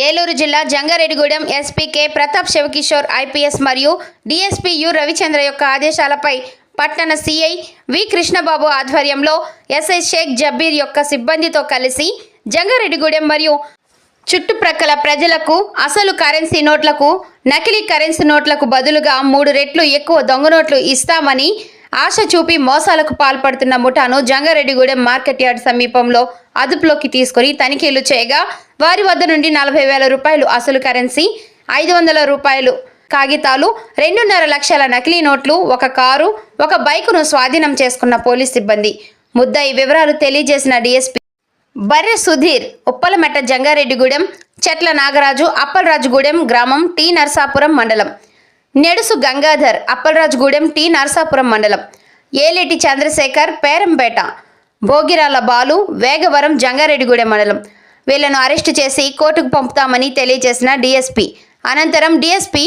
ఏలూరు జిల్లా Jangareddygudem SP K Pratap Sivakishore IPS మరియు DSP U Ravichandra యొక్క ఆదేశాలపై పట్టణ సిఐ వి కృష్ణబాబు ఆధ్వర్యంలో ఎస్ఐ షేక్ జబ్బీర్ యొక్క సిబ్బందితో కలిసి జంగారెడ్డిగూడెం మరియు చుట్టుప్రక్కల ప్రజలకు అసలు కరెన్సీ నోట్లకు నకిలీ కరెన్సీ నోట్లకు బదులుగా మూడు రెట్లు ఎక్కువ దొంగ నోట్లు ఇస్తామని ఆశ చూపి మోసాలకు పాల్పడుతున్న ముఠాను జంగారెడ్డిగూడెం మార్కెట్ యార్డ్ సమీపంలో అదుపులోకి తీసుకుని తనిఖీలు చేయగా వారి వద్ద నుండి నలభై వేల రూపాయలు అసలు కరెన్సీ ఐదు వందల రూపాయలు కాగితాలు రెండున్నర లక్షల నకిలీ నోట్లు ఒక కారు ఒక బైకును స్వాధీనం చేసుకున్న పోలీస్ సిబ్బంది. ముద్దాయి వివరాలు తెలియజేసిన డీఎస్పీ బర్రె సుధీర్ ఉప్పలమెట్ట జంగారెడ్డిగూడెం చెట్ల నాగరాజు అప్పలరాజుగూడెం గ్రామం టి నరసాపురం మండలం. నెడుసు గంగాధర్ అప్పలరాజుగూడెం టి నరసాపురం మండలం. ఏలేటి చంద్రశేఖర్ పేరంపేట. భోగిరాల బాలు వేగవరం జంగారెడ్డిగూడెం మండలం. వీళ్ళను అరెస్టు చేసి కోర్టుకు పంపుతామని తెలియజేసిన డీఎస్పీ. అనంతరం డీఎస్పీ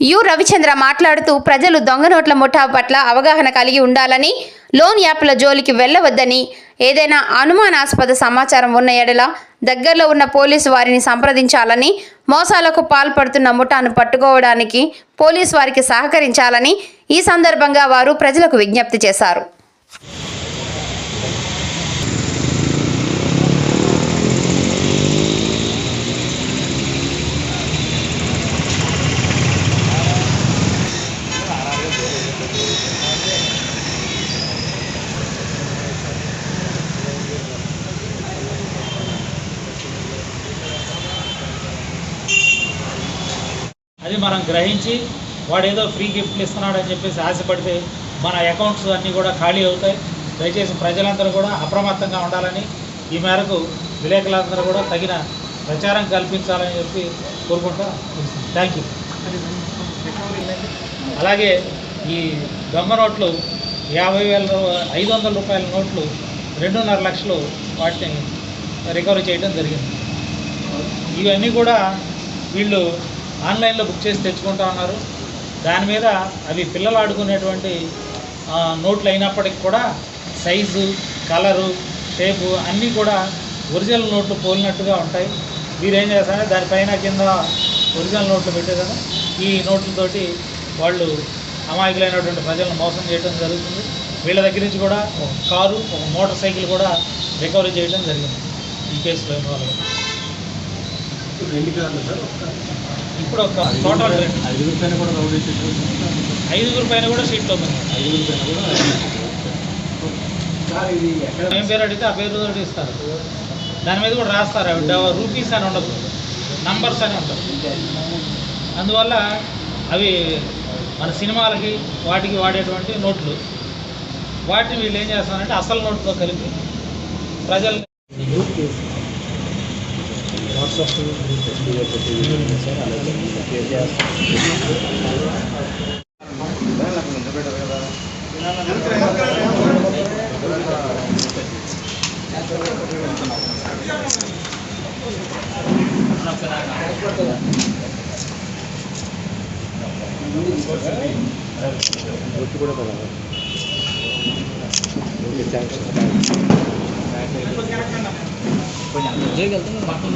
యు రవిచంద్ర మాట్లాడుతూ ప్రజలు దొంగ నోట్ల ముఠా పట్ల అవగాహన కలిగి ఉండాలని లోన్ యాప్ల జోలికి వెళ్ళవద్దని ఏదైనా అనుమానాస్పద సమాచారం ఉన్న ఎడల దగ్గరలో ఉన్న పోలీసు వారిని సంప్రదించాలని మోసాలకు పాల్పడుతున్న ముఠాను పట్టుకోవడానికి పోలీసు వారికి సహకరించాలని ఈ సందర్భంగా వారు ప్రజలకు విజ్ఞప్తి చేశారు. అది మనం గ్రహించి వాడు ఏదో ఫ్రీ గిఫ్ట్లు ఇస్తున్నాడని చెప్పేసి ఆశపడితే మన అకౌంట్స్ అన్నీ కూడా ఖాళీ అవుతాయి. దయచేసి ప్రజలందరూ కూడా అప్రమత్తంగా ఉండాలని ఈ మేరకు విలేకరులందరూ కూడా తగిన ప్రచారం కల్పించాలని చెప్పి కోరుకుంటా థ్యాంక్ యూ అలాగే ఈ దొంగ నోట్లు యాభై వేల ఐదు వందల రూపాయల నోట్లు రెండున్నర లక్షలు వాటిని రికవరీ చేయడం జరిగింది. ఇవన్నీ కూడా వీళ్ళు ఆన్లైన్లో బుక్ చేసి తెచ్చుకుంటా ఉన్నారు. దాని మీద అవి పిల్లలు ఆడుకునేటువంటి నోట్లు అయినప్పటికి కూడా సైజు కలరు షేపు అన్నీ కూడా ఒరిజినల్ నోట్లు పోలినట్టుగా ఉంటాయి. మీరేం చేస్తారంటే దానిపైన కింద ఒరిజినల్ నోట్లు పెట్టేదాన్ని ఈ నోట్లతోటి వాళ్ళు అమాయకులైనటువంటి ప్రజలను మోసం చేయడం జరుగుతుంది. వీళ్ళ దగ్గర నుంచి కూడా ఒక కారు ఒక మోటార్ సైకిల్ కూడా రికవరీ చేయడం జరిగింది. ఈ కేసులో ఇన్వాల్వ్ ఎన్ని కార్లు సార్ ఇప్పుడు ఒక టోటల్ రెండు. ఐదుగురు పైన కూడా రౌడీ షీట్లు ఐదుగురు పైన కూడా సీట్లు ఉంది ఐదుగురు పైన కూడా ఏం పేరు అడిగితే ఆ పేరు తోటి ఇస్తారు. దాని మీద కూడా రాస్తారు. రూపీస్ అని ఉండదు. నంబర్స్ అని ఉంటుంది అందువల్ల అవి మన సినిమాలకి వాటికి వాడేటువంటి నోట్లు. వాటిని వీళ్ళు ఏం చేస్తారంటే అసలు నోట్తో కలిపి ప్రజలు కూడా కదా 그냥 얘기가 뜨는 만큼